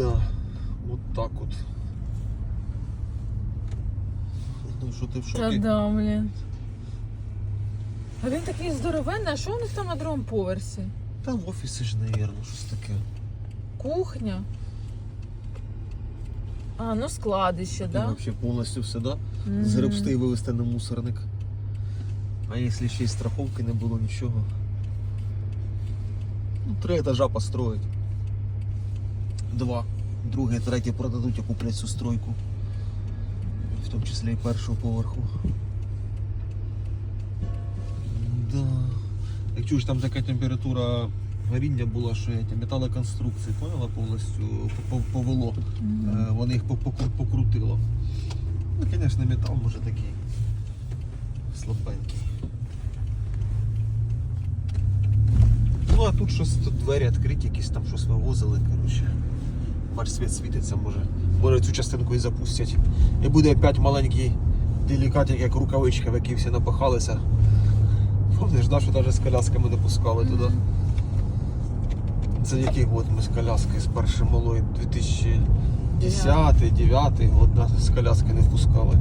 Да, от так от. Ну що ти в Та да, блін. А він такий здоровенний, а що у них там на другому поверсі? Там офіси ж, навірно, щось таке. Кухня. А, ну складище, І да? Вообще повністю все, да? Мгм. Згребсти і вивезти на мусорник. А якщо ще й страховки не було нічого. Ну, три етажа построїть. Два. Друге, третє продадуть і куплять цю стройку. В тому числі і першого поверху. Да. Як чуєш, там така температура горіння була, що металоконструкції, поняла, повністю по- по- повело. Мгм. Е, Вони їх покрутило. Ну, звісно, метал може такий слабенький. Ну, а тут щось, тут двері відкриті, якісь там щось вивозили, коротше. Бач, світ світиться, може. Може цю частинку і запустять. І буде опять маленький делікатик, як рукавичка, в який всі напахалися. Помниш, да, що навіть з колясками не пускали туди. Це який год ми з коляски з першої малої 2010 9 год нас з коляски не впускали.